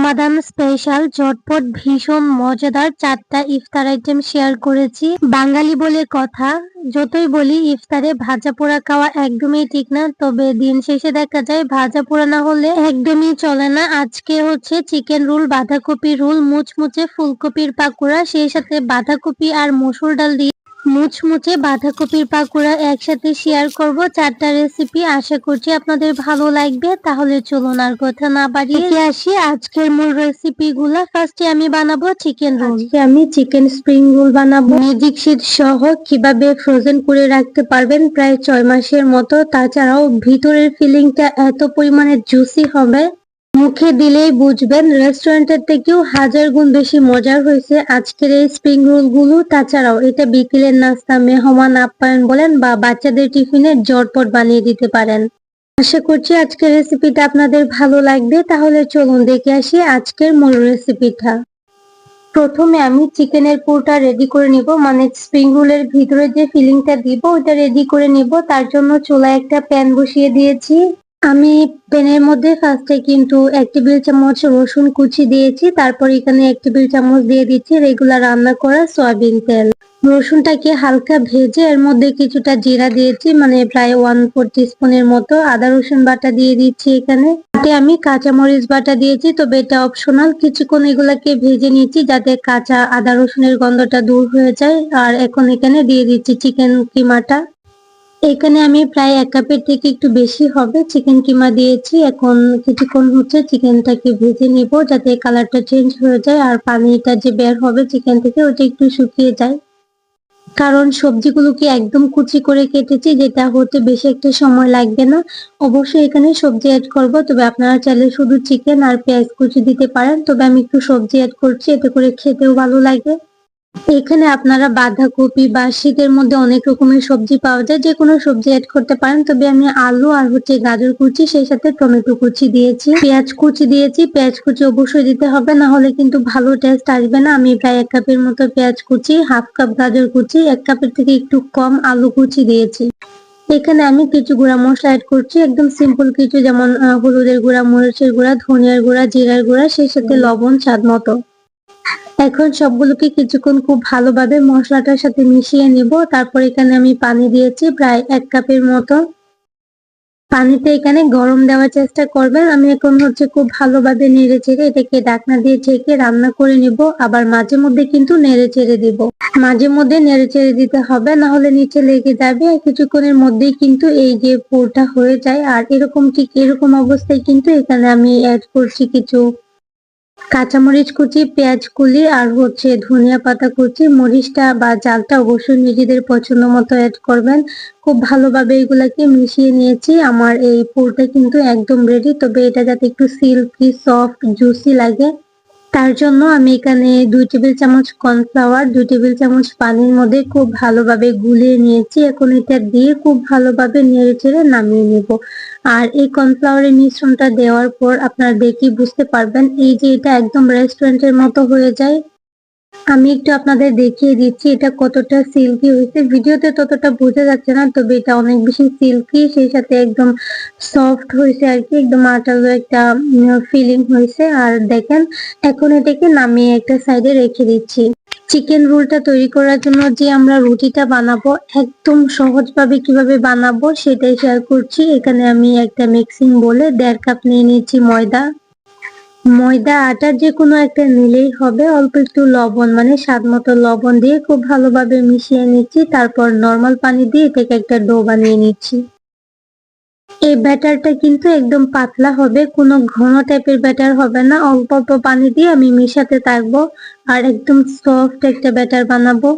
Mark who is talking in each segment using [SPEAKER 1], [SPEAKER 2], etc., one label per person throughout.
[SPEAKER 1] রমাদান special ঝটপট ভীষণ মজাদার চারটা ইফতার আইটেম শেয়ার করেছি। বাঙালি বলে কথা, যতই বলি ইফতারে ভাজা পোড়া খাওয়া একদমই ঠিক না, তবে দিন শেষে দেখা যায় ভাজা পোড়া না হলে একদমই চলে না। আজকে হচ্ছে চিকেন রোল বাঁধাকপি রোল মুচমুচে ফুলকপির পাকোড়া, সেই সাথে বাঁধাকপি আর মসুর ডাল দিয়ে মুচমুচে বাঁধাকপির পাকোড়া একসাথে শেয়ার করব। চারটা রেসিপি আশা করছি আপনাদের ভালো লাগবে। তাহলে চলুন আর কথা না বাড়িয়ে এগিয়ে আসি। আজকের মূল রেসিপি গুলা ফার্স্টে আমি বানাবো চিকেন রোল আজকে আমি চিকেন স্প্রিং রোল বানাবো। ম্যাজিক শীট সহ কীভাবে ফ্রোজেন করে রাখতে পারবেন প্রায় ছয় মাসের মতো। তাছাড়াও ভিতরের ফিলিংটা এত পরিমাণে জুসি হবে। মুখে দিলেই বুঝবেন, রেস্টুরেন্টের থেকেও হাজার গুণ বেশি মজার হয়েছে আজকের এই স্প্রিং রোলগুলো তাছাড়াও এটা বিকেলের নাস্তা, মেহমান আপ্যায়ন বলেন বা বাচ্চাদের টিফিনে জটপট বানিয়ে দিতে পারেন। আশা করছি আজকের রেসিপিটা আপনাদের ভালো লাগবে। তাহলে চলুন দেখে আসি আজকের মূল রেসিপিটা প্রথমে আমি চিকেনের পুরটা রেডি করে নিব মানে স্প্রিং রোলের ভিতরে যে ফিলিংটা দিব ওটা রেডি করে নিব। তার জন্য চুলায় একটা প্যান বসিয়ে দিয়েছি। আমি প্যানের মধ্যে ফার্স্টে কিন্তু এক টেবিল চামচ রসুন কুচি দিয়েছি, তারপর এখানে এক টেবিল চামচ দিয়ে দিচ্ছি রেগুলার রান্না করা সয়াবিন তেল। রসুনটাকে হালকা ভেজে এর মধ্যে কিছুটা জিরা দিয়েছি মানে প্রায় ওয়ান ফোর স্পুনের মতো আদা রসুন বাটা দিয়ে দিচ্ছি এখানে। তাতে আমি কাঁচামরিচ বাটা দিয়েছি, তবে এটা অপশনাল কিছুক্ষণ এগুলাকে ভেজে নিচ্ছি যাতে কাঁচা আদা রসুনের গন্ধটা দূর হয়ে যায়। আর এখন এখানে দিয়ে দিচ্ছি চিকেন কিমাটা। এখানে আমি প্রায় এক কাপের থেকে একটু বেশি হবে। চিকেন কিমা দিয়েছি। এখন কিছুক্ষণ হচ্ছে চিকেনটাকে ভেজে নিব যাতে কালারটা চেঞ্জ হয়ে যায় আর পানিটা যে বের হবে চিকেন থেকে ওটা একটু শুকিয়ে যায়। কারণ সবজিগুলোকে একদম কুচি করে কেটেছি, যেটা হতে বেশি একটা সময় লাগবে না। অবশ্যই এখানে সবজি অ্যাড করব। তবে আপনারা চাইলে শুধু চিকেন আর পেঁয়াজ কুচি দিতে পারেন। তবে আমি একটু সবজি অ্যাড করছি, এতে করে খেতেও ভালো লাগে। এখানে আপনারা বাঁধাকপি বা শীতের মধ্যে অনেক রকমের সবজি পাওয়া যায়, যে কোনো সবজি অ্যাড করতে পারেন। তবে আমি আলু আর হচ্ছে গাজর কুচি, সেই সাথে টমেটো কুচি দিয়েছি। পেঁয়াজ কুচি দিয়েছি। পেঁয়াজ কুচি অবশ্যই দিতে হবে, না হলে কিন্তু ভালো টেস্ট আসবে না। আমি প্রায় এক কাপের মতো পেঁয়াজ কুচি, হাফ কাপ গাজর কুচি, এক কাপের থেকে একটু কম আলু কুচি দিয়েছি। এখানে আমি কিছু গুঁড়া মশলা অ্যাড করছি। একদম সিম্পল কিছু যেমন হলুদের গুঁড়া, মরিচের গুঁড়া, ধনিয়ার গুঁড়া, জিরার গুঁড়া, সেই সাথে লবণ, স্বাদ মতো। এখন সবগুলোকে কিছুক্ষণ খুব ভালোভাবে মশলাটার সাথে মিশিয়ে নিব। তারপর এখানে আমি পানি দিয়েছি প্রায় এক কাপের মতো পানিতে এখানে গরম দেওয়ার চেষ্টা করবেন। আমি এখন হচ্ছে খুব ভালোভাবে নেড়ে চেড়ে এটাকে ডাকনা দিয়ে ঢেকে রান্না করে নিব। আবার মাঝে মধ্যে কিন্তু নেড়ে চেড়ে দিব। মাঝে মধ্যে নেড়ে চেড়ে দিতে হবে, না হলে নিচে লেগে যাবে। কিছুক্ষণের মধ্যেই কিন্তু এই যে পুরটা হয়ে যায়। আর এরকম ঠিক এরকম অবস্থায় কিন্তু এখানে আমি অ্যাড করছি কিছু কাঁচামরিচ কুচি, পেঁয়াজ কুলি আর হচ্ছে ধনিয়া পাতা কুচি। মরিচটা বা জালটা অবশ্যই নিজেদের পছন্দ মতো অ্যাড করবেন। খুব ভালোভাবে এগুলাকে মিশিয়ে নিয়েছি। আমার এই পুরটা কিন্তু একদম রেডি তবে এটা যাতে একটু সিল্কি সফট জুসি লাগে। তার জন্য আমি এখানে দুই টেবিল চামচ কর্নফ্লাওয়ার, দুই টেবিল চামচ পানির মধ্যে খুব ভালোভাবে গুলিয়ে নিয়েছি। এখন এটা দিয়ে খুব ভালোভাবে নেড়ে চেড়ে নামিয়ে নেব। আর এই কর্নফ্লাওয়ারের মিশ্রণটা দেওয়ার পর আপনারা দেখি বুঝতে পারবেন, এই যে এটা একদম রেস্টুরেন্টের মতো হয়ে যায় আমি একটু আপনাদের দেখিয়ে দিচ্ছি এটা কতটা সিল্কি হয়েছে। ভিডিওতে ততটা বোঝা যাচ্ছে না, তবে এটা অনেক বেশি সিল্কি সেই সাথে একদম সফট হয়েছে আর কি, একদম আটালো একটা ফিলিং হয়েছে। আর দেখেন, এখন এটাকে নামিয়ে একটা সাইডে রেখে দিচ্ছি। চিকেন রোলটা তৈরি করার জন্য যে আমরা রুটিটা বানাবো, একদম সহজভাবে কীভাবে বানাবো সেটাই শেয়ার করছি। এখানে আমি একটা মিক্সিং বলে দেড় কাপ নিয়ে নিয়েছি ময়দা। ময়দা, আটা যে কোনো একটা নিলেই হবে। অল্প একটু লবণ মানে স্বাদ মতো লবণ দিয়ে খুব ভালোভাবে মিশিয়ে নিচ্ছি। তারপর নর্মাল পানি দিয়ে এটাকে একটা ডো বানিয়ে নিচ্ছি। এই ব্যাটারটা কিন্তু একদম পাতলা হবে, কোনো ঘন টাইপের ব্যাটার হবে না। অল্প অল্প পানি দিয়ে আমি মিশাতে থাকব আর একদম সফট একটা ব্যাটার বানাবো।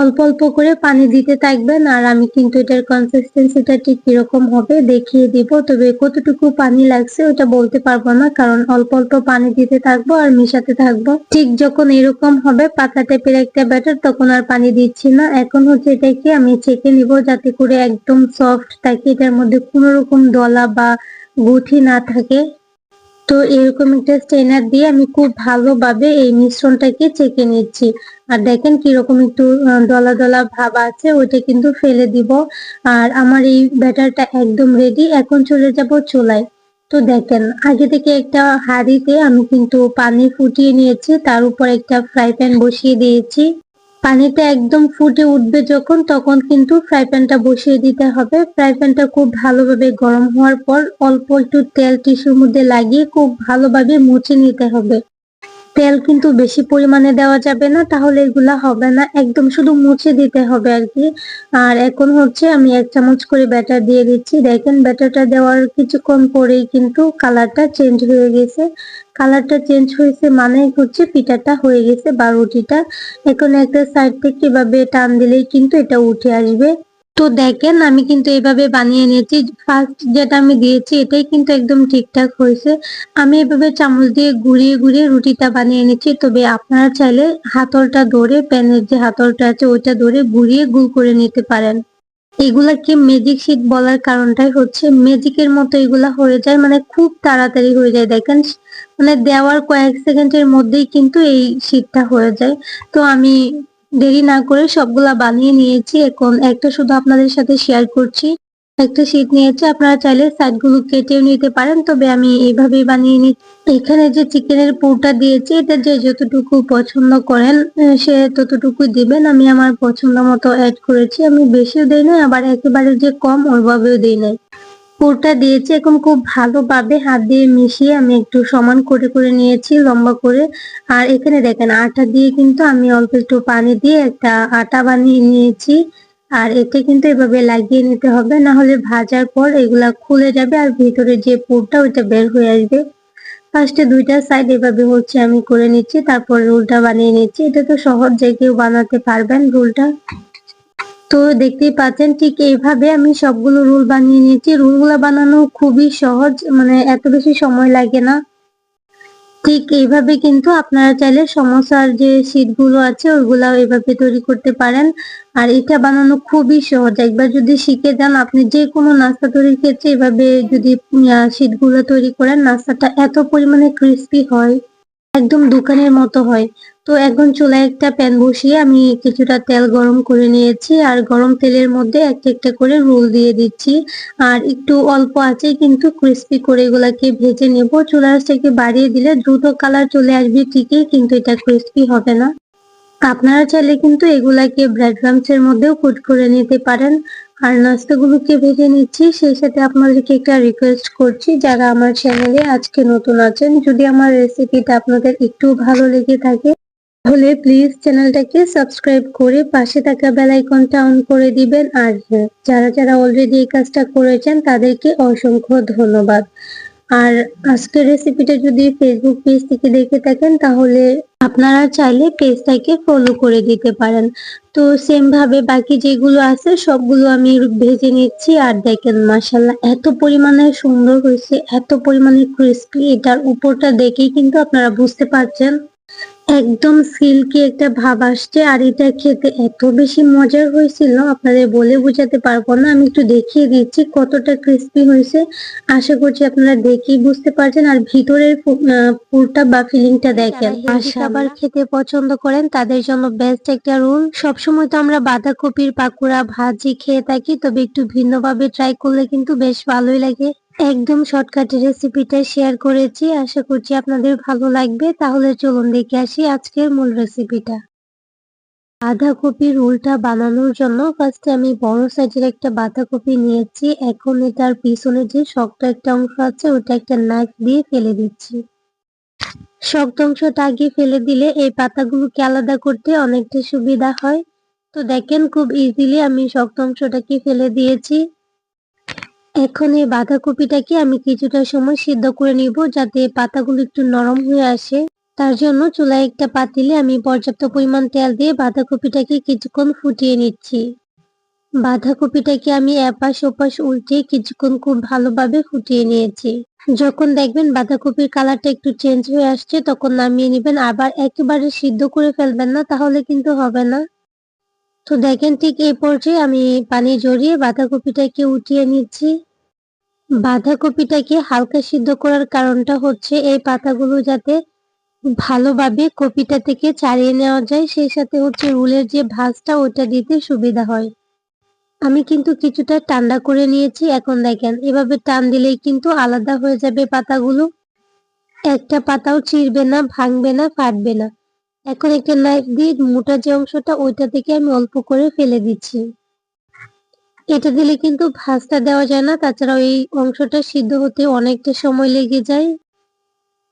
[SPEAKER 1] অল্প অল্প করে পানি দিতে থাকবেন, আর আমি কিন্তু এটার কনসিস্টেন্সিটা ঠিক কীরকম হবে দেখিয়ে দিব। তবে কতটুকু পানি লাগছে ওটা বলতে পারব না, কারণ অল্প অল্প পানি দিতে থাকব আর মিশাতে থাকব। ঠিক যখন এরকম হবে পাতলা টাইপের একটা ব্যাটার, তখন আর পানি দিচ্ছি না। এখন হচ্ছে এটাকে আমি চেকে নিব যাতে করে একদম সফট থাকে, এটার মধ্যে কোনো রকম দলা বা গুঠি না থাকে। তো এরকম একটা স্ট্রেনার দিয়ে আমি খুব ভালোভাবে এই মিশ্রণটাকে চেকে নিচ্ছি। আর দেখেন কীরকম একটু দলা দলা ভাব আছে, ওইটা কিন্তু ফেলে দিব। আর আমার এই ব্যাটারটা একদম রেডি এখন চলে যাব চুলায়। তো দেখেন, আগে থেকে একটা হাঁড়িতে আমি কিন্তু পানি ফুটিয়ে নিয়েছি, তার উপর একটা ফ্রাই প্যান বসিয়ে দিয়েছি। পানিটা একদম ফুটে উঠবে যখন, তখন কিন্তু ফ্রাই প্যানটা বসিয়ে দিতে হবে। ফ্রাই প্যানটা খুব ভালোভাবে গরম হওয়ার পর অল্প একটু তেল টিস্যুর মধ্যে লাগিয়ে খুব ভালোভাবে মুছে নিতে হবে। তেল কিন্তু বেশি পরিমাণে দেওয়া যাবে না, তাহলে এগুলা হবে না। একদম শুধু মুছে দিতে হবে আর কি। আর এখন হচ্ছে আমি এক চামচ করে ব্যাটার দিয়ে দিচ্ছি। দেখেন ব্যাটারটা দেওয়ার কিছুক্ষণ পরেই কিন্তু কালারটা চেঞ্জ হয়ে গেছে। কালারটা চেঞ্জ হয়েছে মানে হচ্ছে পিঠাটা হয়ে গেছে বা রুটিটা। এখন একটা সাইড থেকে এভাবে টান দিলেই কিন্তু এটা উঠে আসবে। তো দেখেন, আমি কিন্তু এভাবে বানিয়ে নিয়েছি। ফার্স্ট যেটা আমি দিয়েছি, এটাই কিন্তু একদম ঠিকঠাক হয়েছে। আমি এভাবে চামচ দিয়ে ঘুরিয়ে ঘুরিয়ে রুটিটা বানিয়ে নিচ্ছি তবে আপনারা চাইলে হাতলটা ধরে, প্যানের যে হাতলটা আছে, ওইটা ধরে ঘুরিয়ে গুল করে নিতে পারেন। এগুলাকে ম্যাজিক শীত বলার কারণটাই হচ্ছে ম্যাজিকের মতো এগুলা হয়ে যায় মানে খুব তাড়াতাড়ি হয়ে যায়। দেখেন মানে দেওয়ার কয়েক সেকেন্ডের মধ্যেই কিন্তু এই শীতটা হয়ে যায়। তো আমি দেরি না করে সবগুলা বানিয়ে নিয়েছি। এখন একটা শুধু আপনাদের সাথে শেয়ার করছি। একটা শীট নিয়েছি, আপনারা চাইলে সাইডগুলো কেটেও নিতে পারেন। তবে আমি এইভাবেই বানিয়ে নিচ্ছি। এখানে যে চিকেনের পুরটা দিয়েছি, এটা যে যতটুকু পছন্দ করেন সে ততটুকু দিবেন। আমি আমার পছন্দ মতো অ্যাড করেছি। আমি বেশিও দিই নাই, আবার একেবারে যে কম, ওইভাবেও দিই নাই। পুরটা দিয়েছি, এখন খুব ভালোভাবে হাত দিয়ে মিশিয়ে আমি একটু সমান করে করে নিয়েছি, লম্বা করে। আর এখানে দেখেন, আটা দিয়ে কিন্তু আমি অল্প একটু পানি দিয়ে একটা আটা বানিয়ে নিয়েছি। আর এটা কিন্তু এভাবে লাগিয়ে নিতে হবে না হলে ভাজার পর এগুলা খুলে যাবে আর ভিতরে যে পুরটা ওইটা বের হয়ে আসবে। ফার্স্টে দুইটা সাইড এভাবে হচ্ছে আমি করে নিচ্ছি, তারপর রোলটা বানিয়ে নিচ্ছি। এটা তো সহজ, যে কেউ বানাতে পারবেন রোলটা। তো দেখতেই পাচ্ছেন, ঠিক এইভাবে আমি সবগুলো রোল বানিয়ে নিয়েছি। রোলগুলো বানানো খুবই সহজ মানে এত বেশি সময় লাগে না। ঠিক এইভাবে কিন্তু আপনারা চাইলে সমস্যার যে শীটগুলো আছে ওইগুলা এভাবে তৈরি করতে পারেন। আর এটা বানানো খুবই সহজ। একবার যদি শিখে যান, আপনি যে কোনো নাস্তা তৈরির ক্ষেত্রে এভাবে যদি শীটগুলো তৈরি করেন, নাস্তাটা এত পরিমাণে ক্রিস্পি হয়। একদম দোকানের মতো হয়। তো এখন চুলায় একটা প্যান বসিয়ে আমি কিছুটা তেল গরম করে নিয়েছি আর গরম তেলের মধ্যে একটা একটা করে রোল দিয়ে দিচ্ছি। আর একটু অল্প আছে কিন্তু ক্রিস্পি করে এগুলাকে ভেজে নেব। চুলার থেকে বাড়িয়ে দিলে দ্রুত কালার চলে আসবে ঠিকই, কিন্তু এটা ক্রিস্পি হবে না। আপনারা চাইলে কিন্তু এগুলাকে ব্রেড ক্রামস এর মধ্যেও কুট করে নিতে পারেন। আর নাস্তাগুলোকে ভেজে নিচ্ছি সেই সাথে আপনাদেরকে একটা রিকোয়েস্ট করছি, যারা আমার চ্যানেলে আজকে নতুন আছেন, যদি আমার রেসিপিটা আপনাদের একটু ভালো লেগে থাকে, তাহলে প্লিজ চ্যানেলটাকে সাবস্ক্রাইব করে পাশে থাকা বেল আইকনটা অন করে দিবেন। আর যারা যারা অলরেডি এই কাজটা করেছেন, তাদেরকে অসংখ্য ধন্যবাদ। আর আজকের রেসিপিটা যদি ফেসবুক পেজ থেকে দেখে থাকেন, তাহলে আপনারা চাইলে পেজটাকে ফলো করে দিতে পারেন। তো সেম ভাবে বাকি যেগুলো আছে, সবগুলো আমি ভেজে নিচ্ছি আর দেখেন মাসাল্লাহ এত পরিমাণে সুন্দর হয়েছে, এত পরিমাণে ক্রিস্পি এটার উপরটা দেখেই কিন্তু আপনারা বুঝতে পারছেন। একদম সিল্কি একটা ভাব আসছে আর এটা খেতে এত বেশি মজার হয়েছিল আপনাদের বলে বোঝাতে পারব না আমি একটু দেখিয়ে দিচ্ছি কতটা ক্রিস্পি হয়েছে আশা করছি আপনারা দেখেই বুঝতে পারছেন আর ভিতরের পুরটা বা ফিলিংটা দেখেন। খাবার খেতে পছন্দ করেন তাদের জন্য বেস্ট একটা রুল সবসময় তো আমরা বাঁধাকপির পাকুড়া ভাজি খেয়ে থাকি তবে একটু ভিন্নভাবে ট্রাই করলে কিন্তু বেশ ভালোই লাগে। একদম শর্টকাটে রেসিপিটা শেয়ার করেছি। আশা করছি আপনাদের ভালো লাগবে। তাহলে চলুন দেখে আসি আজকের মূল রেসিপিটা বাঁধাকপি রোলটা বানানোর জন্য ফার্স্টে আমি বড় সাইজের একটা বাঁধাকপি নিয়েছি। এখন এটার পিছনে যে শক্ত একটা অংশ আছে, ওটা একটা নাক দিয়ে ফেলে দিচ্ছি। শক্ত অংশটা আগে ফেলে দিলে এই পাতাগুলোকে আলাদা করতে অনেকটা সুবিধা হয়। তো দেখেন খুব ইজিলি আমি শক্ত অংশটাকে ফেলে দিয়েছি। এখন এই বাঁধাকপিটাকে আমি কিছুটা সময় সিদ্ধ করে নিব যাতে পাতাগুলো একটু নরম হয়ে আসে? তার জন্য চুলায় একটা পাতিলে আমি পর্যাপ্ত পরিমাণ তেল দিয়ে বাঁধাকপিটাকে কিছুক্ষণ ফুটিয়ে নিচ্ছি। বাঁধাকপিটাকে আমি এপাশ ওপাশ উল্টে কিছুক্ষণ খুব ভালোভাবে ফুটিয়ে নিয়েছি। যখন দেখবেন বাঁধাকপির কালারটা একটু চেঞ্জ হয়ে আসছে, তখন নামিয়ে নেবেন। আবার একেবারে সিদ্ধ করে ফেলবেন না, তাহলে কিন্তু হবে না। তো দেখেন ঠিক এই পর্যায়ে আমি পানি জড়িয়ে বাঁধাকপিটাকে উঠিয়ে নিচ্ছি। বাঁধাকপিটাকে হালকা সিদ্ধ করার কারণটা হচ্ছে এই পাতাগুলো যাতে ভালোভাবে কপিটা থেকে ছাড়িয়ে নেওয়া যায়, সেই সাথে হচ্ছে রুলের যে ভাঁজটা ওটা দিতে সুবিধা হয়। আমি কিন্তু কিছুটা ঠান্ডা করে নিয়েছি, এখন দেখেন এভাবে টান দিলেই কিন্তু আলাদা হয়ে যাবে পাতাগুলো। একটা পাতাও ছিঁড়বে না, ভাঙবে না, ফাটবে না। এখন একটা নাইফ দিয়ে মোটা যে অংশটা ওইটা থেকে আমি অল্প করে ফেলে দিচ্ছি। এটা দিলে কিন্তু ভাজটা দেওয়া যায় না তাছাড়া এই অংশটা সিদ্ধ হতে অনেকটা সময় লেগে যায়।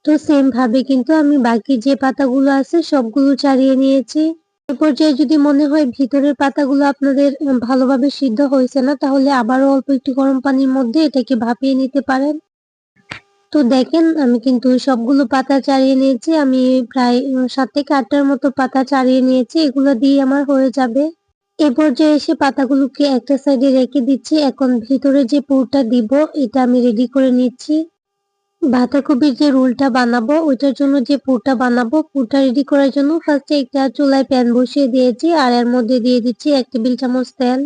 [SPEAKER 1] তো সেম ভাবে কিন্তু আমি বাকি যে পাতাগুলো আছে সবগুলো ছাড়িয়ে নিয়েছি। এ পর্যায়ে যদি মনে হয় ভিতরের পাতাগুলো আপনাদের ভালোভাবে সিদ্ধ হয়েছে না, তাহলে আবারও অল্প একটু গরম পানির মধ্যে এটাকে ভাপিয়ে নিতে পারেন। তো দেখেন, আমি কিন্তু সবগুলো পাতা চাড়িয়ে নিয়েছি। আমি প্রায় সাত থেকে আটটার মতো পাতা চাড়িয়ে নিয়েছি। এগুলো দিয়ে আমার হয়ে যাবে। এ পর্যায়ে এসে পাতাগুলোকে একটা সাইডে রেখে দিচ্ছি। এখন ভিতরে যে পুরটা দিব, এটা আমি রেডি করে নিচ্ছি। বাঁধাকপির যে রোলটা বানাবো, ওইটার জন্য যে পুরটা বানাবো, পুরটা রেডি করার জন্য ফার্স্টে একটা চুলায় প্যান বসিয়ে দিয়েছি। আর এর মধ্যে দিয়ে দিচ্ছি এক টেবিল চামচ তেল।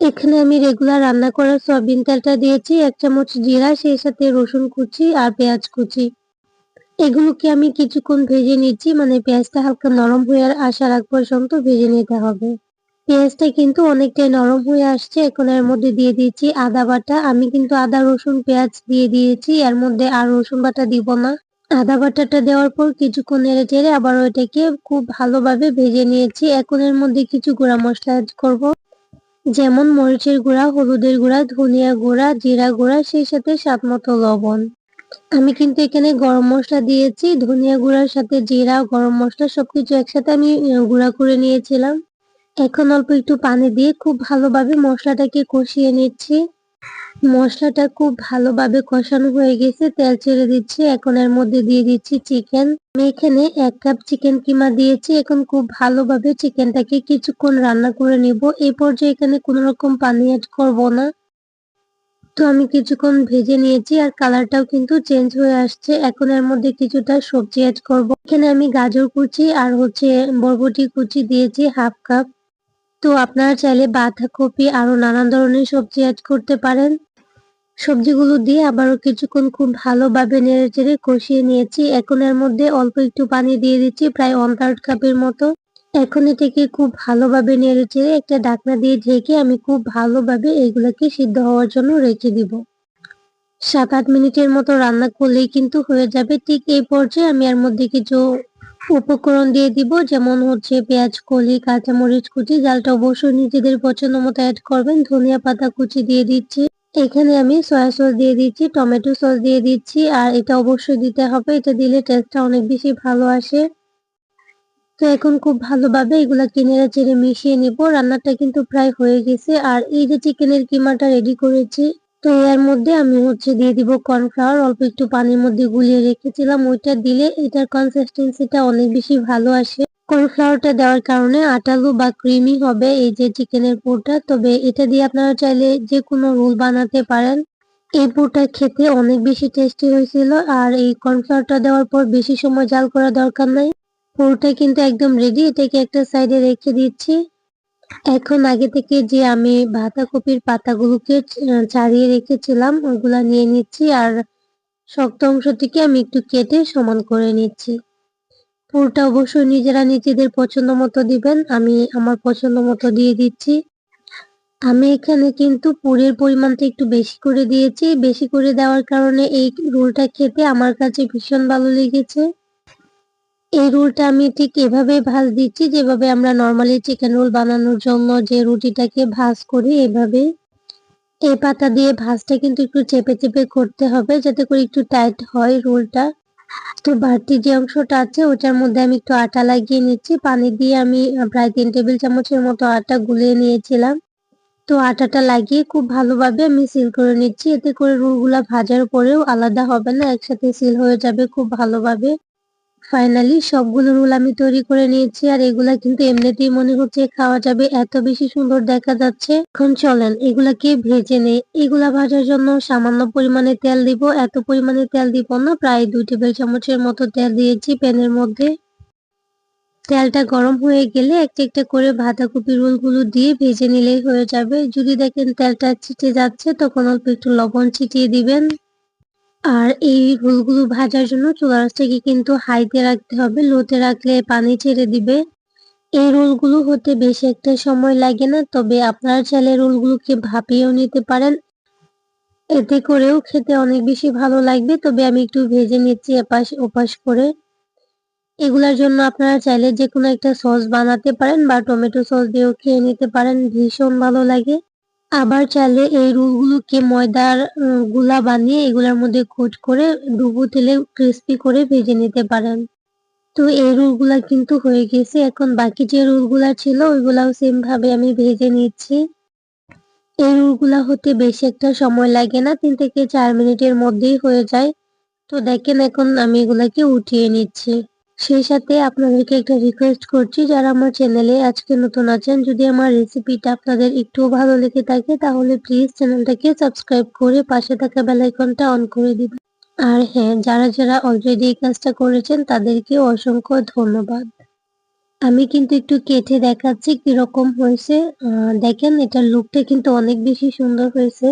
[SPEAKER 1] এখানে আমি রেগুলার রান্না করা সয়াবিন তেলটা দিয়েছি, এক চামচ জিরা, সেই সাথে রসুন কুচি আর পেঁয়াজ কুচি। এগুলোকে আমি কিছুক্ষণ ভেজে নিচ্ছি মানে পেঁয়াজটা হালকা নরম হয়ে আসার আগ পর্যন্ত ভেজে নিতে হবে। পেঁয়াজটা কিন্তু অনেকটাই নরম হয়ে আসছে, এখন এর মধ্যে দিয়ে দিয়েছি আদা বাটা। আমি কিন্তু আদা, রসুন, পেঁয়াজ দিয়ে দিয়েছি, এর মধ্যে আর রসুন বাটা দিব না। আদা বাটাটা দেওয়ার পর কিছুক্ষণ নেড়ে চেড়ে আবার ওইটাকে খুব ভালোভাবে ভেজে নিয়েছি। এখন এর মধ্যে কিছু গুঁড়া মশলা অ্যাড করব। যেমন মরিচের গুঁড়া, হলুদের গুঁড়া, ধনিয়া গুঁড়া, জিরা গুঁড়া, সেই সাথে স্বাদ মতো লবণ। আমি কিন্তু এখানে গরম মশলা দিয়েছি। ধনিয়া গুঁড়ার সাথে জিরা, গরম মশলা সবকিছু একসাথে আমি গুঁড়া করে নিয়েছিলাম। এখন অল্প একটু পানি দিয়ে খুব ভালোভাবে মশলাটাকে কষিয়ে নিচ্ছি। মশলাটা খুব ভালোভাবে কষানো হয়ে গেছে, তেল ছেড়ে দিচ্ছি। এখন এর মধ্যে দিয়ে দিচ্ছি চিকেন আমি এখানে এক কাপ চিকেন কিমা দিয়েছি। এখন খুব ভালোভাবে চিকেনটাকে কিছুক্ষণ রান্না করে নিব। এই পর্যায়ে এখানে কোনো রকম পানি অ্যাড করব না। তো আমি কিছুক্ষণ ভেজে নিয়েছি আর কালারটাও কিন্তু চেঞ্জ হয়ে আসছে। এখন এর মধ্যে কিছুটা সবজি অ্যাড করব। এখানে আমি গাজর কুচি আর হচ্ছে বরবটি কুচি দিয়েছি হাফ কাপ তো আপনারা চাইলে বাঁধাকপি আরও নানান ধরনের সবজি অ্যাড করতে পারেন। সবজিগুলো দিয়ে আবারও কিছুক্ষণ খুব ভালোভাবে নেড়ে চেড়ে কষিয়ে নিয়েছি। এখন এর মধ্যে অল্প একটু পানি দিয়ে দিচ্ছি, প্রায় ওয়ান থার্ড কাপের মতো। এখন এটাকে খুব ভালোভাবে নেড়ে চেড়ে একটা ডাকনা দিয়ে ঢেকে আমি খুব ভালোভাবে এগুলোকে সিদ্ধ হওয়ার জন্য রেখে দিব। সাত আট মিনিটের মতো রান্না করলেই কিন্তু হয়ে যাবে। ঠিক এই পর্যায়ে আমি এর মধ্যে কিছু উপকরণ দিয়ে দিব, যেমন হচ্ছে পেঁয়াজ, কলি, কাঁচামরিচ কুচি, জালটা অবশ্যই নিজেদের পছন্দ মতো অ্যাড করবেন। ধনিয়া পাতা কুচি দিয়ে দিচ্ছি। এখানে আমি সয়া সস দিয়ে দিচ্ছি টমেটো সস দিয়ে দিচ্ছি, আর এটা অবশ্যই দিতে হবে। এটা দিলে টেস্টটা অনেক বেশি ভালো আসে। তো এখন খুব ভালোভাবে এগুলা কিনেরা চেড়ে মিশিয়ে নিব। রান্নাটা কিন্তু প্রায় হয়ে গেছে। আর এই যে চিকেনের কিমাটা রেডি করেছি তো এর মধ্যে আমি হচ্ছে দিয়ে দিব কর্নফ্লাওয়ার অল্প একটু পানির মধ্যে গুলিয়ে রেখেছিলাম। ওইটা দিলে এটার কনসিস্টেন্সিটা অনেক বেশি ভালো আসে। কর্নফ্লাওয়ারটা দেওয়ার কারণে আটালু বা ক্রিমি হবে এই যে চিকেনের পুরটা। তবে এটা দিয়ে আপনারা চাইলে যে কোনো রোল বানাতে পারেন। এই পুরটা খেতে অনেক বেশি টেস্টি হয়েছিল আর এই কর্নফ্লাওয়ারটা দেওয়ার পর বেশি সময় জাল করা দরকার নাই। পুরটা কিন্তু একদম রেডি এটাকে একটা সাইডে রেখে দিচ্ছি। এখন আগে থেকে যে আমি বাঁধাকপির পাতাগুলোকে ছাড়িয়ে রেখেছিলাম, ওগুলা নিয়ে নিচ্ছি আর শক্ত অংশ থেকে আমি একটু কেটে সমান করে নিচ্ছি। পুরটা অবশ্যই নিজেরা নিজেদের পছন্দ মতো দিবেন, আমি আমার পছন্দ মতো দিয়ে দিচ্ছি। আমি এখানে কিন্তু পুরের পরিমাণটা একটু বেশি করে দিয়েছি। বেশি করে দেওয়ার কারণে এই রোলটা খেতে আমার কাছে ভীষণ ভালো লেগেছে। এই রোলটা আমি ঠিক এভাবে ভাজ দিচ্ছি, যেভাবে আমরা নর্মালি চিকেন রোল বানানোর জন্য যে রুটিটাকে ভাজ করি এভাবে। এই পাতা দিয়ে ভাজটা কিন্তু একটু চেপে চেপে করতে হবে, যাতে করে একটু টাইট হয় রোলটা। তো বাড়তি যে অংশটা আছে, ওটার মধ্যে আমি একটু আটা লাগিয়ে নিচ্ছি। পানি দিয়ে আমি প্রায় তিন টেবিল চামচের মতো আটা গুলিয়ে নিয়েছিলাম। তো আটাটা লাগিয়ে খুব ভালোভাবে আমি সিল করে নিচ্ছি। এতে করে রোলগুলা ভাজার পরেও আলাদা হবে না, একসাথে সিল হয়ে যাবে খুব ভালোভাবে। ফাইনালি সবগুলো রোল আমি তৈরি করে নিয়েছি আর এগুলা কিন্তু এমনিতেই মনে হচ্ছে খাওয়া যাবে। এত বেশি সুন্দর দেখা যাচ্ছে। এখন চলেন, এগুলাকে ভেজে নেই। এগুলা ভাজার জন্য সামান্য পরিমাণে তেল দিব। এত পরিমাণে তেল দিব না, প্রায় দুই টেবিল চামচের মতো তেল দিয়েছি প্যানের মধ্যে। তেলটা গরম হয়ে গেলে একটা একটা করে বাঁধাকপি রোলগুলো দিয়ে ভেজে নিলেই হয়ে যাবে। যদি দেখেন তেলটা ছিটে যাচ্ছে, তখন অল্প একটু লবণ ছিটিয়ে দিবেন। আর এই রোলগুলো ভাজার জন্য চুলা কিন্তু হাইতে রাখতে হবে লোতে রাখলে পানি ছেড়ে দিবে। এই রোলগুলো হতে বেশি একটা সময় লাগে না, তবে আপনারা চাইলে রোলগুলোকে ভাপিয়েও নিতে পারেন। এতে করেও খেতে অনেক বেশি ভালো লাগবে, তবে আমি একটু ভেজে নিচ্ছি এপাশ ওপাশ করে। এগুলার জন্য আপনারা চাইলে যে কোনো একটা সস বানাতে পারেন বা টমেটো সস দিয়েও খেয়ে নিতে পারেন, ভীষণ ভালো লাগে। আবার চাইলে এই রোলগুলোকে ময়দার উম, গুলা বানিয়ে এগুলোর মধ্যে কোট করে ডুবো তেলে ক্রিস্পি করে ভেজে নিতে পারেন। তো এই রোলগুলা কিন্তু হয়ে গেছে। এখন বাকি যে রোলগুলা ছিল ওইগুলাও সেম ভাবে আমি ভেজে নিচ্ছি। এই রোলগুলা হতে বেশি একটা সময় লাগে না তিন থেকে চার মিনিটের মধ্যেই হয়ে যায়। তো দেখেন এখন আমি এগুলাকে উঠিয়ে নিচ্ছি। সেই সাথে আপনাদেরকে একটা রিকোয়েস্ট করছি, যারা আমার চ্যানেলে আজকে নতুন আছেন, যদি আমার রেসিপিটা আপনাদের একটুও ভালো লেগে থাকে, তাহলে প্লিজ চ্যানেলটাকে সাবস্ক্রাইব করে পাশে থাকা বেল আইকনটা অন করে দিবেন আর হ্যাঁ যারা যারা অলরেডি এই কাজটা করেছেন, তাদেরকে অসংখ্য ধন্যবাদ। আমি কিন্তু একটু কেটে দেখাচ্ছি কীরকম হয়েছে। দেখেন, এটার লুকটা কিন্তু অনেক বেশি সুন্দর হয়েছে।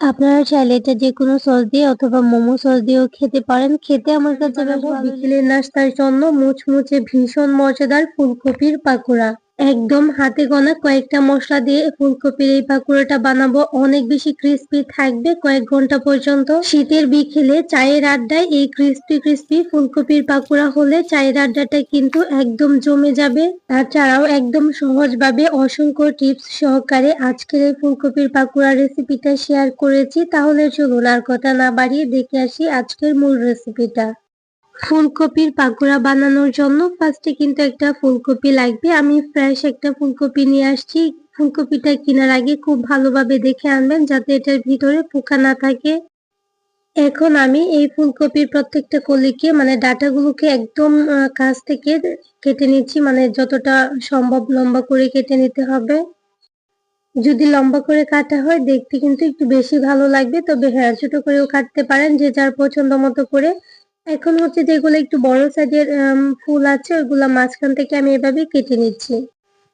[SPEAKER 1] আপনারা চাইলে এটা যে কোনো সস দিয়ে অথবা মোমো সস দিয়েও খেতে পারেন। খেতে আমার কাছে বিকেলের নাস্তার জন্য মুচমুচে ভীষণ মজাদার ফুলকপির পাকোড়া। একদম হাতে গোনা কয়েকটা মশলা দিয়ে ফুলকপির এই পাকোড়াটা বানাবো। অনেক বেশি ক্রিস্পি থাকবে কয়েক ঘণ্টা পর্যন্ত। শীতের বিকেলে চায়ের আড্ডায় এই ক্রিস্পি ক্রিস্পি ফুলকপির পাকোড়া হলে চায়ের আড্ডাটা কিন্তু একদম জমে যাবে। তাছাড়াও একদম সহজভাবে অসংখ্য টিপস সহকারে আজকের এই ফুলকপির পাকোড়া রেসিপিটা শেয়ার করেছি। তাহলে চলুন আর কথা না বাড়িয়ে দেখে আসি আজকের মূল রেসিপিটা ফুলকপির পাকোড়া বানানোর জন্য ফার্স্টে কিন্তু একটা ফুলকপি লাগবে। আমি ফ্রেশ একটা ফুলকপি নিয়ে আসছি। ফুলকপিটা কেনার আগে খুব ভালোভাবে দেখে আনবেন যাতে এটার ভিতরে পোকা না থাকে। এখন আমি এই ফুলকপির প্রত্যেকটা কলিকে মানে ডাটাগুলোকে একদম কাছ থেকে কেটে নিচ্ছি। মানে যতটা সম্ভব লম্বা করে কেটে নিতে হবে। যদি লম্বা করে কাটা হয়, দেখতে কিন্তু একটু বেশি ভালো লাগবে। তবে হ্যাঁ ছোট করেও কাটতে পারেন, যে যার পছন্দ মতো করে। এখন হচ্ছে যেগুলো একটু বড় সাইজের ফুল আছে ওইগুলা মাঝখান থেকে আমি এভাবে কেটে নিচ্ছি।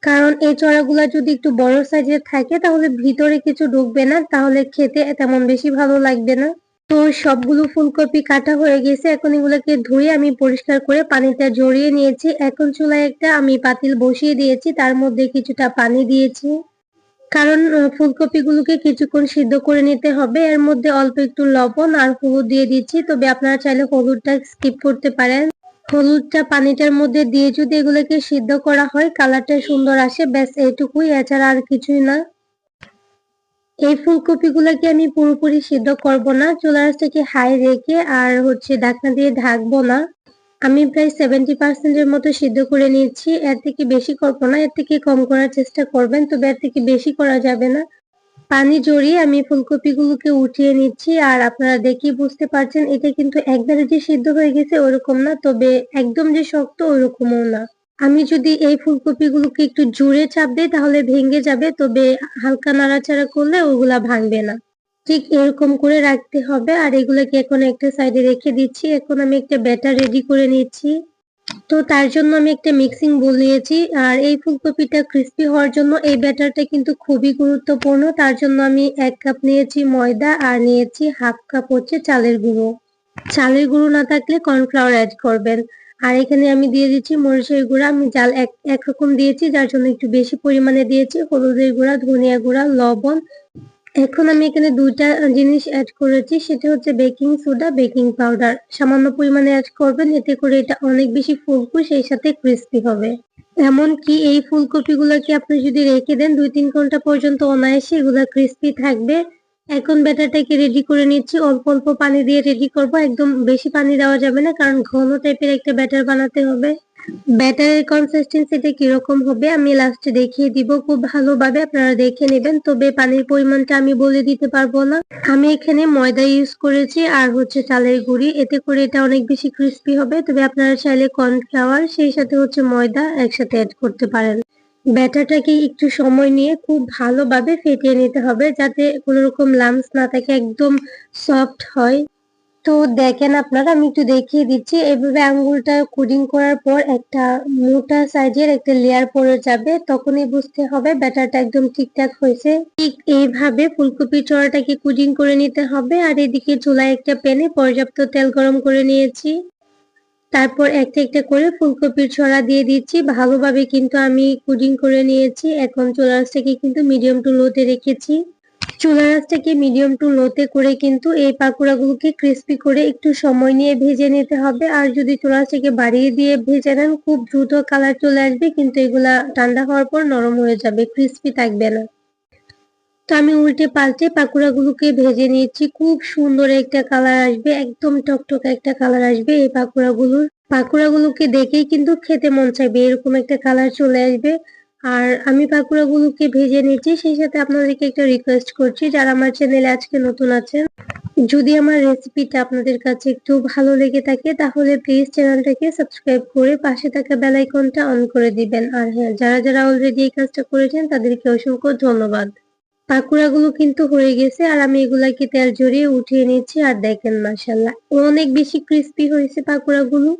[SPEAKER 1] কারণ এই চড়াগুলা যদি একটু বড় সাইজের থাকে, তাহলে ভিতরে কিছু ঢুকবে না, তাহলে খেতে তেমন বেশি ভালো লাগবে না। তো সবগুলো ফুলকপি কাটা হয়ে গেছে, এখন এগুলোকে ধুয়ে আমি পরিষ্কার করে পানিটা জড়িয়ে নিয়েছি। এখন চুলায় একটা আমি পাতিল বসিয়ে দিয়েছি, তার মধ্যে কিছুটা পানি দিয়েছি। কারণ ফুলকপিগুলোকে কিছুক্ষণ সিদ্ধ করে নিতে হবে। এর মধ্যে অল্প একটু লবণ আর হলুদ দিয়ে দিচ্ছি। তবে আপনারা চাইলে হলুদটা স্কিপ করতে পারেন। হলুদটা পানিটার মধ্যে দিয়ে যদি এগুলোকে সিদ্ধ করা হয় কালারটা সুন্দর আসে। ব্যাস, এইটুকুই। এছাড়া আর কিছুই না। এই ফুলকপিগুলোকে আমি পুরোপুরি সিদ্ধ করব না। চুলা থেকে হাই রেখে আর হচ্ছে ঢাকনা দিয়ে ঢাকবো না। আমি প্রায় সেভেন্টি পার্সেন্টের মতো সিদ্ধ করে নিয়েছি। এর থেকে বেশি করব না, এর থেকে কম করার চেষ্টা করবেন, তবে এর থেকে বেশি করা যাবে না। পানি জড়িয়ে আমি ফুলকপিগুলোকে উঠিয়ে নিচ্ছি, আর আপনারা দেখেই বুঝতে পারছেন, এটা কিন্তু একবারে যে সিদ্ধ হয়ে গেছে ওরকম না, তবে একদম যে শক্ত ওরকমও না। আমি যদি এই ফুলকপিগুলোকে একটু জুড়ে চাপ দিই, তাহলে ভেঙে যাবে, তবে হালকা নাড়াচাড়া করলে ওগুলা ভাঙবে না। ঠিক এরকম করে রাখতে হবে। আর এগুলোকে এখন একটা সাইডে রেখে দিচ্ছি। এখন আমি একটা ব্যাটার রেডি করে নিচ্ছি। তো তার জন্য আমি একটা মিক্সিং বোল নিয়েছি। আর এই ফুলকপিটা ক্রিস্পি হওয়ার জন্য এই ব্যাটারটা কিন্তু খুবই গুরুত্বপূর্ণ। তার জন্য আমি এক কাপ নিয়েছি ময়দা আর নিয়েছি হাফ কাপ হচ্ছে চালের গুঁড়ো। চালের গুঁড়ো না থাকলে কর্নফ্লাওয়ার অ্যাড করবেন। আর এখানে আমি দিয়ে দিচ্ছি মরিচের গুঁড়া। আমি জাল এক একরকম দিয়েছি, যার জন্য একটু বেশি পরিমাণে দিয়েছি। হলুদের গুঁড়া, ধনিয়া গুঁড়া, লবণ এখন আমি এখানে দুইটা জিনিস অ্যাড করেছি। সেটা হচ্ছে বেকিং সোডা বেকিং পাউডার সামান্য পরিমাণে অ্যাড করবেন, এতে করে এটা অনেক বেশি ফুলকু সেই সাথে ক্রিস্পি হবে। এমনকি এই ফুলকপিগুলোকে আপনি যদি রেখে দেন, দুই তিন ঘণ্টা পর্যন্ত অনায়াসে এগুলা ক্রিস্পি থাকবে। এখন ব্যাটারটাকে রেডি করে নিচ্ছি। অল্প অল্প পানি দিয়ে রেডি করব। একদম বেশি পানি দেওয়া যাবে না, কারণ ঘন টাইপের একটা ব্যাটার বানাতে হবে। ব্যাটারের কনসিস্টেন্সিটা কীরকম হবে? আমি লাস্টে দেখিয়ে দিব। খুব ভালোভাবে আপনারা দেখে নেবেন। তবে পানির পরিমাণটা আমি বলে দিতে পারব না। আমি এখানে ময়দা ইউজ করেছি আর হচ্ছে চালের গুঁড়ি। এতে করে এটা অনেক বেশি ক্রিস্পি হবে। তবে আপনারা চাইলে কর্নফ্লাওয়ার সেই সাথে হচ্ছে ময়দা একসাথে অ্যাড করতে পারেন। ব্যাটারটাকে একটু সময় নিয়ে খুব ভালোভাবে ফেটিয়ে নিতে হবে যাতে কোনো রকম লামস না থাকে, একদম সফট হয়। তো দেখেন আপনারা, আমি একটু দেখিয়ে দিচ্ছি। এইভাবে আঙ্গুলটা কোডিং করার পর একটা মোটা সাইজের একটা লেয়ার পড়ে যাবে। তখনই বুঝতে হবে ব্যাটারটা একদম ঠিকঠাক হয়েছে। ঠিক এইভাবে ফুলকপির চড়াটাকে কোডিং করে নিতে হবে। আর এদিকে চুলায় একটা প্যানে পর্যাপ্ত তেল গরম করে নিয়েছি। তারপর একটা একটা করে ফুলকপির ছড়া দিয়ে দিচ্ছি। ভালোভাবে কিন্তু আমি কুডিং করে নিয়েছি। এখন চুলা আঁচটাকে কিন্তু মিডিয়াম টু লোতে রেখেছি। চুলা আঁচটাকে মিডিয়াম টু লোতে করে কিন্তু এই পাকোড়াগুলোকে ক্রিস্পি করে একটু সময় নিয়ে ভেজে নিতে হবে। আর যদি চুলা আঁচটাকে বাড়িয়ে দিয়ে ভেজে নেন, খুব দ্রুত কালার চলে আসবে, কিন্তু এগুলা ঠান্ডা হওয়ার পর নরম হয়ে যাবে ক্রিস্পি থাকবে না। তো আমি উল্টে পাল্টে পাকোড়াগুলোকে ভেজে নিয়েছি, খুব সুন্দর একটা কালার আসবে, একদম টকটক একটা কালার আসবে এই পাকোড়াগুলোর। পাকোড়াগুলোকে দেখেই কিন্তু খেতে মন চাইবে, এরকম একটা কালার চলে আসবে। আর আমি পাকোড়াগুলোকে ভেজে নিচ্ছি, সেই সাথে আপনাদেরকে একটা রিকোয়েস্ট করছি, যারা আমার চ্যানেলে আজকে নতুন আছেন। যদি আমার রেসিপিটা আপনাদের কাছে একটু ভালো লেগে থাকে, তাহলে প্লিজ চ্যানেলটাকে সাবস্ক্রাইব করে পাশে থাকা বেল আইকনটা অন করে দিবেন। আর হ্যাঁ যারা যারা অলরেডি এই কাজটা করেছেন, তাদেরকে অসংখ্য ধন্যবাদ। পাকুড়াগুলো কিন্তু হয়ে গেছে, আর আমি এগুলাকে তেল জড়িয়ে উঠিয়ে নিচ্ছি, আর দেখেন মাসাল্লাহ অনেক বেশি ক্রিস্পি হয়েছে পাকুড়াগুলো।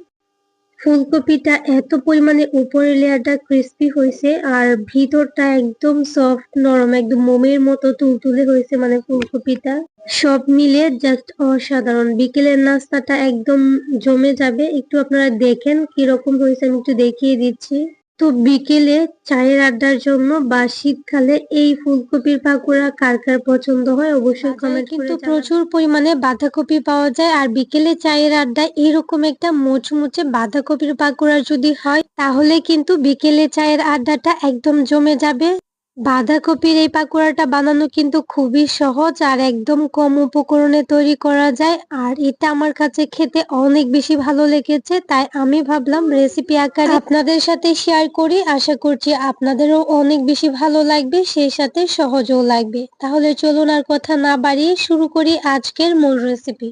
[SPEAKER 1] ফুলকপিটা এত পরিমাণে উপরের লেয়ারটা ক্রিস্পি হয়েছে আর ভিতরটা একদম সফট নরম, একদম মোমের মতো তুলতুলে হয়েছে মানে ফুলকপিটা। সব মিলে জাস্ট অসাধারণ। বিকেলের নাস্তাটা একদম জমে যাবে। একটু আপনারা দেখেন কীরকম হয়েছে, আমি একটু দেখিয়ে দিচ্ছি। তো বিকেলে চায়ের আড্ডার জন্য বা শীতকালে এই ফুলকপির পাকোড়া কার কার পছন্দ হয় অবশ্যই কমেন্ট কিন্তু প্রচুর পরিমাণে বাঁধাকপি পাওয়া যায় আর বিকেলে চায়ের আড্ডায় এরকম একটা মুচমুচে বাঁধাকপির পাকোড়া যদি হয় তাহলে কিন্তু বিকেলে চায়ের আড্ডাটা একদম জমে যাবে। বাঁধাকপির এই পাকোড়াটা বানানো কিন্তু খুবই সহজ আর একদম কম উপকরণে তৈরি করা যায়। আর এটা আমার কাছে খেতে অনেক বেশি ভালো লেগেছে, তাই আমি ভাবলাম রেসিপি আকারে আপনাদের সাথে শেয়ার করি। আশা করছি আপনাদেরও অনেক বেশি ভালো লাগবে, সেই সাথে সহজও লাগবে। তাহলে চলুন আর কথা না বাড়িয়ে শুরু করি আজকের মূল রেসিপি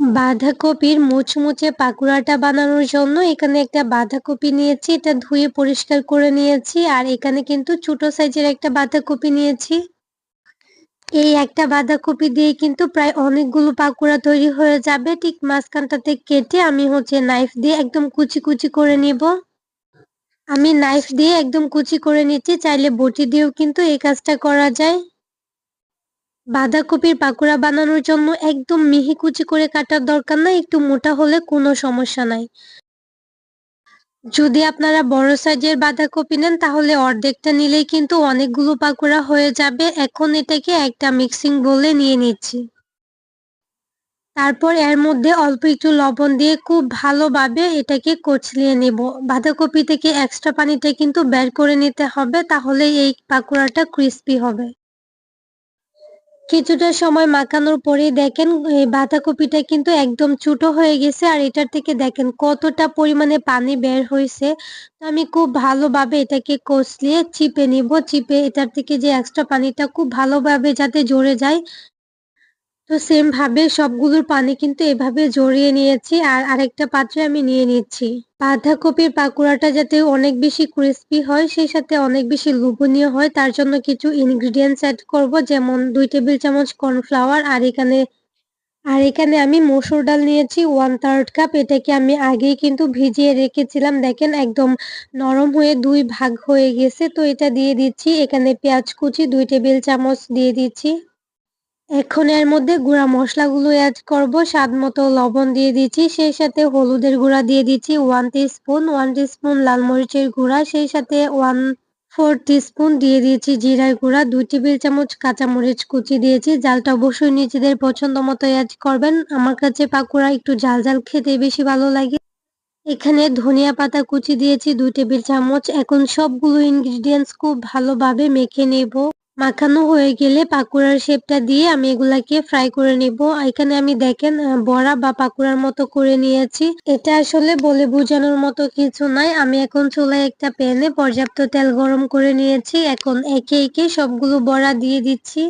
[SPEAKER 1] বাঁধাকপির মুচমুচে পাকুড়াটা বানানোর জন্য এখানে একটা বাঁধাকপি নিয়েছি, এটা ধুয়ে পরিষ্কার করে নিয়েছি আর এখানে কিন্তু ছোট সাইজের একটা বাঁধাকপি নিয়েছি। এই একটা বাঁধাকপি দিয়ে কিন্তু প্রায় অনেকগুলো পাকুড়া তৈরি হয়ে যাবে, ঠিক মাঝখানটাতে কেটে আমি হচ্ছে নাইফ দিয়ে একদম কুচি কুচি করে নিব। আমি নাইফ দিয়ে একদম কুচি করে নিচ্ছি, চাইলে বটি দিয়েও কিন্তু এই কাজটা করা যায়। বাঁধাকপির পাকোড়া বানানোর জন্য একদম মিহি কুচি করে কাটার দরকার নাই, একটু মোটা হলে কোনো সমস্যা নাই। যদি আপনারা বড় সাইজের বাঁধাকপি নেন, তাহলে অর্ধেকটা নিলেই কিন্তু অনেকগুলো পাকোড়া হয়ে যাবে। এখন এটাকে একটা মিক্সিং বলে নিয়ে নিচ্ছি। তারপর এর মধ্যে অল্প একটু লবণ দিয়ে খুব ভালোভাবে এটাকে কচলিয়ে নেব। বাঁধাকপি থেকে এক্সট্রা পানিটা কিন্তু বের করে নিতে হবে তাহলে এই পাকোড়াটা ক্রিস্পি হবে। কিছুটা সময় মাখানোর পরে দেখেন, এই বাঁধাকপিটা কিন্তু একদম ছোট হয়ে গেছে আর এটার থেকে দেখেন কতটা পরিমাণে পানি বের হয়েছে। তো আমি খুব ভালোভাবে এটাকে কষলিয়ে, চিপে নিব। চিপে এটার থেকে যে এক্সট্রা পানিটা খুব ভালোভাবে যাতে জড়ে যায় তো সেম ভাবে সবগুলোর পানি কিন্তু এভাবে জড়িয়ে নিয়েছি আর আরেকটা পাত্রে আমি নিয়ে নিচ্ছি। বাঁধাকপির পাকোড়াটা যাতে অনেক বেশি ক্রিস্পি হয়, সেই সাথে অনেক বেশি লোভনীয় হয়, তার জন্য কিছু ইনগ্রিডিয়েন্টস অ্যাড করব, যেমন দুই টেবিল চামচ কর্নফ্লাওয়ার আর এখানে আর এখানে আমি মসুর ডাল নিয়েছি ওয়ান থার্ড কাপ এটাকে আমি আগেই কিন্তু ভিজিয়ে রেখেছিলাম। দেখেন একদম নরম হয়ে দুই ভাগ হয়ে গেছে। তো এটা দিয়ে দিচ্ছি। এখানে পেঁয়াজ কুচি দুই টেবিল চামচ দিয়ে দিচ্ছি। এখন এর মধ্যে গুঁড়া মশলাগুলো অ্যাড করব। স্বাদ মতো লবণ দিয়ে দিচ্ছি, সেই সাথে হলুদের গুঁড়া দিয়ে দিচ্ছি ওয়ান স্পুন ওয়ান স্পুন লাল মরিচের গুঁড়া, সেই সাথে ওয়ান ফোর স্পুন দিয়ে দিয়েছি জিরার গুঁড়া, দুই টেবিল চামচ কাঁচামরিচ কুচি দিয়েছি। জালটা অবশ্যই নিজেদের পছন্দ মতো অ্যাড করবেন। আমার কাছে পাকুড়া একটু জাল জাল খেতে বেশি ভালো লাগে। এখানে ধনিয়া পাতা কুচি দিয়েছি, দুই টেবিল চামচ। এখন সবগুলো ইনগ্রিডিয়েন্টস খুব ভালোভাবে মেখে নেব। মাখানো হয়ে গেলে পাকুড়ার শেপটা দিয়ে আমি এগুলাকে ফ্রাই করে নিব। এখানে আমি দেখেন বড়া বা পাকুড়ার মতো করে নিয়েছি। এটা আসলে বলে বোঝানোর মতো কিছু নাই। আমি এখন চুলায় একটা প্যানে পর্যাপ্ত তেল গরম করে নিয়েছি। এখন একে একে সবগুলো বড়া দিয়ে দিচ্ছি।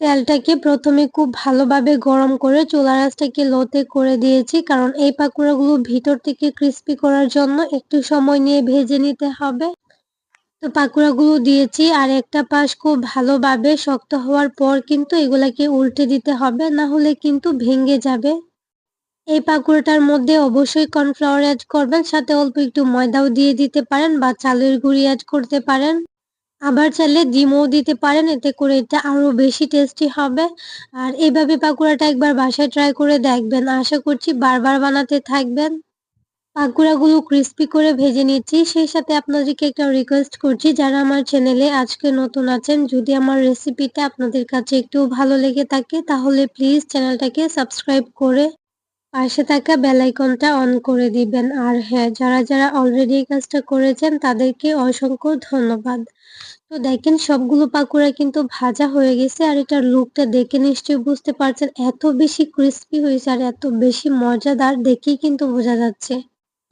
[SPEAKER 1] তেলটাকে প্রথমে খুব ভালোভাবে গরম করে চুলা রাসটাকে লোতে করে দিয়েছি। কারণ এই পাকুড়াগুলো ভিতর থেকে ক্রিস্পি করার জন্য একটু সময় নিয়ে ভেজে নিতে হবে। তো পাকুড়াগুলো দিয়েছি আর একটা পাশ খুব ভালোভাবে শক্ত হওয়ার পর কিন্তু এগুলাকে উল্টে দিতে হবে, না হলে কিন্তু ভেঙে যাবে। এই পাকুড়াটার মধ্যে অবশ্যই কর্নফ্লাওয়ার অ্যাড করবেন, সাথে অল্প একটু ময়দাও দিয়ে দিতে পারেন বা চালের গুঁড়ি অ্যাড করতে পারেন। আবার চাইলে ডিমও দিতে পারেন, এতে করে এটা আরও বেশি টেস্টি হবে। আর এভাবে পাকোড়াটা একবার বাসায় ট্রাই করে দেখবেন। আশা করছি বারবার বানাতে থাকবেন। পাকোড়াগুলো ক্রিস্পি করে ভেজে নিচ্ছি। সেই সাথে আপনাদেরকে একটা রিকোয়েস্ট করছি, যারা আমার চ্যানেলে আজকে নতুন আছেন, যদি আমার রেসিপিটা আপনাদের কাছে একটু ভালো লেগে থাকে, তাহলে প্লিজ চ্যানেলটাকে সাবস্ক্রাইব করে পাশে থাকা বেল আইকনটা অন করে দিবেন। আর হ্যাঁ যারা যারা অলরেডি এই কাজটা করেছেন, তাদেরকে অসংখ্য ধন্যবাদ। তো দেখেন, সবগুলো পাকোড়া কিন্তু ভাজা হয়ে গেছে, আর এটার লুকটা দেখে নিশ্চয়ই বুঝতে পারছেন, এত বেশি ক্রিস্পি হয়েছে আর এত বেশি মজাদার, দেখেই কিন্তু বোঝা যাচ্ছে।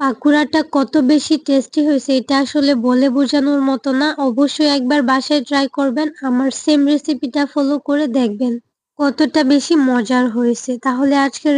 [SPEAKER 1] পাকুড়াটা কত বেশি টেস্টি হয়েছে, এটা আসলে বলে বোঝানোর মতো না। অবশ্যই একবার বাসায় ট্রাই করবেন, আমার সেম রেসিপিটা ফলো করে দেখবেন কতটা বেশি মজার হয়েছে। তাহলে আজকের